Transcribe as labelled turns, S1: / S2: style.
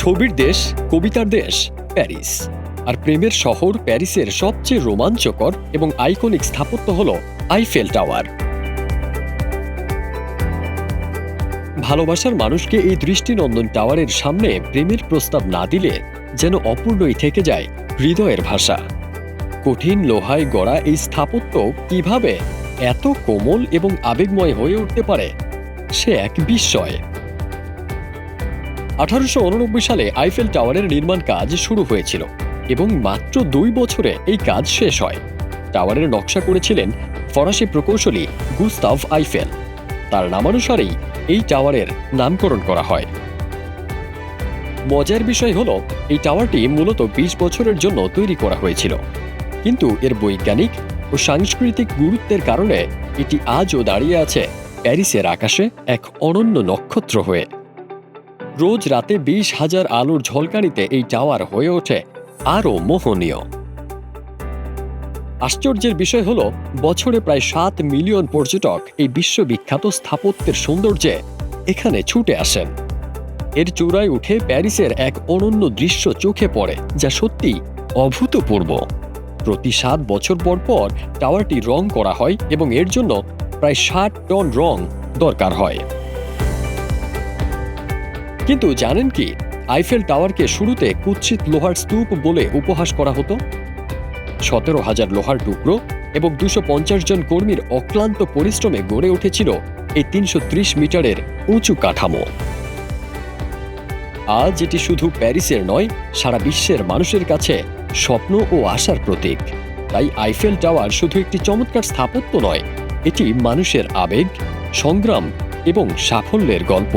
S1: ছবির দেশ, কবিতার দেশ, প্যারিস। আর প্রেমের শহর প্যারিসের সবচেয়ে রোমাঞ্চকর এবং আইকনিক স্থাপত্য হল আইফেল টাওয়ার। ভালোবাসার মানুষকে এই দৃষ্টিনন্দন টাওয়ারের সামনে প্রেমের প্রস্তাব না দিলে যেন অপূর্ণই থেকে যায় হৃদয়ের ভাষা। কঠিন লোহায় গড়া এই স্থাপত্য কীভাবে এত কোমল এবং আবেগময় হয়ে উঠতে পারে, সে এক বিস্ময়। আঠারোশো উননব্বই সালে আইফেল টাওয়ারের নির্মাণ কাজ শুরু হয়েছিল এবং মাত্র দুই বছরে এই কাজ শেষ হয়। টাওয়ারের নকশা করেছিলেন ফরাসি প্রকৌশলী গুস্তাভ আইফেল। তার নামানুসারেই এই টাওয়ারের নামকরণ করা হয়। মজার বিষয় হল, এই টাওয়ারটি মূলত বিশ বছরের জন্য তৈরি করা হয়েছিল। কিন্তু এর বৈজ্ঞানিক ও সাংস্কৃতিক গুরুত্বের কারণে এটি আজও দাঁড়িয়ে আছে প্যারিসের আকাশে এক অনন্য নক্ষত্র হয়ে। রোজ রাতে বিশ হাজার আলোর ঝলকানিতে এই টাওয়ার হয়ে ওঠে। আরও মোহনীয়। আশ্চর্যের বিষয় হল, বছরে প্রায় সাত মিলিয়ন পর্যটক এই বিশ্ববিখ্যাত স্থাপত্যের সৌন্দর্যে এখানে ছুটে আসেন। এর চূড়ায় উঠে প্যারিসের এক অনন্য দৃশ্য চোখে পড়ে, যা সত্যি অভূতপূর্ব। প্রতি সাত বছর পর পর টাওয়ারটি রং করা হয় এবং এর জন্য প্রায় ষাট টন রং দরকার হয়। কিন্তু জানেন কি? আইফেল টাওয়ারকে শুরুতে কুৎসিত লোহার স্তূপ বলে উপহাস করা হতো। সতেরো হাজার লোহার টুকরো এবং দুশো পঞ্চাশ জন কর্মীর অক্লান্ত পরিশ্রমে গড়ে উঠেছিল এই তিনশো ত্রিশ মিটারের উঁচু কাঠামো। আজ এটি শুধু প্যারিসের নয়, সারা বিশ্বের মানুষের কাছে স্বপ্ন ও আশার প্রতীক। তাই আইফেল টাওয়ার শুধু একটি চমৎকার স্থাপত্য নয়, এটি মানুষের আবেগ, সংগ্রাম এবং সাফল্যের গল্প।